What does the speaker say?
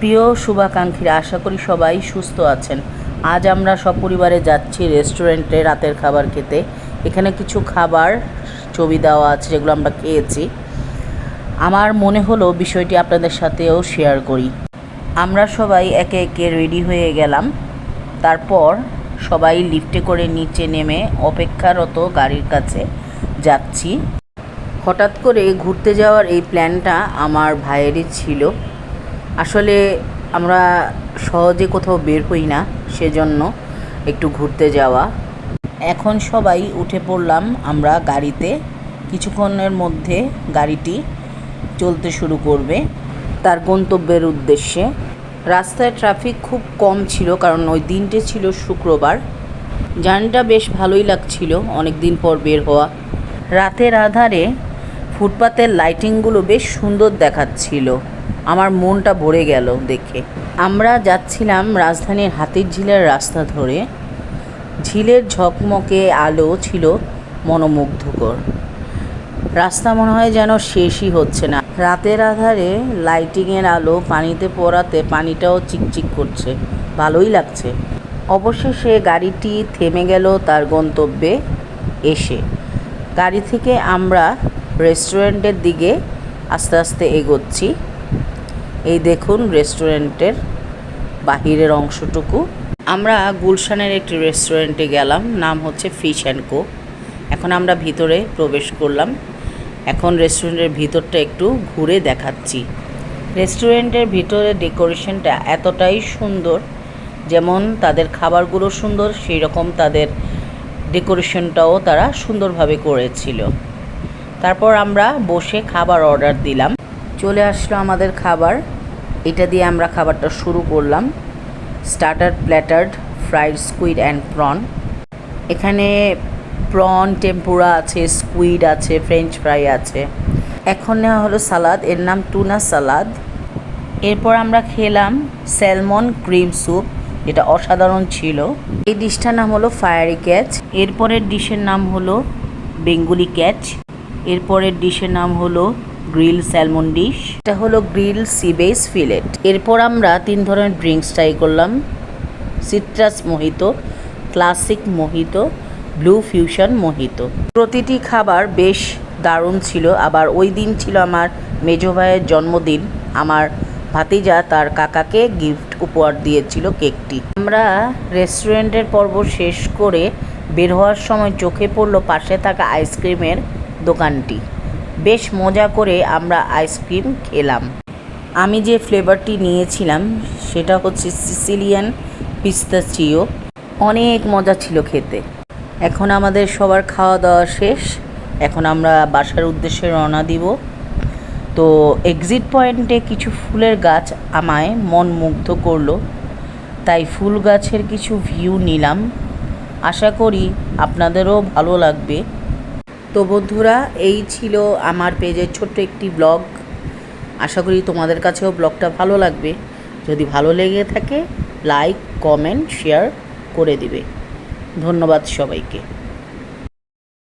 প্রিয় শুভাকাঙ্ক্ষীরা, আশা করি সবাই সুস্থ আছেন। আজ আমরা সপরিবারে যাচ্ছি রেস্টুরেন্টে রাতের খাবার খেতে। এখানে কিছু খাবার, ছবি দেওয়া আছে যেগুলো আমরা খেয়েছি। আমার মনে হলো বিষয়টি আপনাদের সাথেও শেয়ার করি। আমরা সবাই একে একে রেডি হয়ে গেলাম। তারপর সবাই লিফটে করে নিচে নেমে অপেক্ষারত গাড়ির কাছে যাচ্ছি। হঠাৎ করে ঘুরতে যাওয়ার এই প্ল্যানটা আমার ভাইয়েরই ছিল। আসলে আমরা সহজে কোথাও বের হই না, সেজন্য একটু ঘুরতে যাওয়া। এখন সবাই উঠে পড়লাম আমরা গাড়িতে। কিছুক্ষণের মধ্যে গাড়িটি চলতে শুরু করবে তার গন্তব্যের উদ্দেশ্যে। রাস্তায় ট্রাফিক খুব কম ছিল কারণ ওই দিনটি ছিল শুক্রবার। জার্নিটা বেশ ভালোই লাগছিল অনেক দিন পর বের হওয়া। রাতের আধারে ফুটপাতের লাইটিংগুলো বেশ সুন্দর দেখাচ্ছিল। আমার মনটা ভরে গেল দেখে। আমরা যাচ্ছিলাম রাজধানীর হাতির ঝিলের রাস্তা ধরে। ঝিলের ঝকমকে আলো ছিল মনোমুগ্ধকর। রাস্তা মনে হয় যেন শেষই হচ্ছে না। রাতের আধারে লাইটিংয়ের আলো পানিতে পড়াতে পানিটাও চিকচিক করছে। ভালোই লাগছে। অবশেষে গাড়িটি থেমে গেল তার গন্তব্যে এসে। গাড়ি থেকে আমরা রেস্টুরেন্টের দিকে আস্তে আস্তে এগোচ্ছি। এই দেখুন রেস্টুরেন্টের বাহিরের অংশটুকু। আমরা গুলশানের একটি রেস্টুরেন্টে গেলাম, নাম হচ্ছে ফিশ অ্যান্ড কো এখন আমরা ভিতরে প্রবেশ করলাম। এখন রেস্টুরেন্টের ভিতরটা একটু ঘুরে দেখাচ্ছি। রেস্টুরেন্টের ভিতরে ডেকোরেশনটা এতটাই সুন্দর, যেমন তাদের খাবারগুলো সুন্দর সেই রকম তাদের ডেকোরেশনটাও তারা সুন্দরভাবে করেছিল। তারপর আমরা বসে খাবার অর্ডার দিলাম। চলে আসলো আমাদের খাবার। এটা দিয়ে আমরা খাবারটা শুরু করলাম। Starter platter fried squid and prawn এখানে প্রন টেম্পুরা আছে স্কুইড আছে ফ্রেঞ্চ ফ্রাই আছে। এখন নেওয়া হলো সালাদ এর নাম টুনা সালাদ এরপর আমরা খেলাম স্যালমন ক্রিম স্যুপ যেটা অসাধারণ ছিল। এই ডিশটার নাম হলো ফায়ারি ক্যাচ এরপরের ডিশের নাম হলো বেঙ্গুলি ক্যাচ এরপরের ডিশের নাম হলো গ্রিল স্যালমন ডিশ। এটা হলো গ্রিল সিবেস ফিলেট। এরপর আমরা তিন ধরনের ড্রিঙ্কস ট্রাই করলাম। Citrus mojito, classic mojito, blue fusion mojito. প্রতিটি খাবার বেশ দারুণ ছিল। আবার ওই দিন ছিল আমার মেজো ভাইয়ের জন্মদিন। আমার ভাতিজা তার কাকাকে গিফট উপহার দিয়েছিল কেকটি। আমরা রেস্টুরেন্টের পর্ব শেষ করে বের হওয়ার সময় চোখে পড়ল পাশে থাকা আইসক্রিমের দোকানটি। বেশ মজা করে আমরা আইসক্রিম খেলাম। আমি যে ফ্লেভারটি নিয়েছিলাম, সেটা হচ্ছে সিসিলিয়ান পিস্তাচিও। অনেক মজা ছিল খেতে। এখন আমাদের সবার খাওয়া দাওয়া শেষ। এখন আমরা বাসার উদ্দেশ্যে রওনা দিব। তো এক্সিট পয়েন্টে কিছু ফুলের গাছ আমায় মন মুগ্ধ করল। তাই ফুল গাছের কিছু ভিউ নিলাম। আশা করি আপনাদেরও ভালো লাগবে। তো বন্ধুরা, এই ছিল আমার পেজের ছোট্ট একটি ব্লগ। আশা করি তোমাদের কাছেও ব্লগটা ভালো লাগবে। যদি ভালো লেগে থাকে, লাইক, কমেন্ট, শেয়ার করে দিবে। ধন্যবাদ সবাইকে।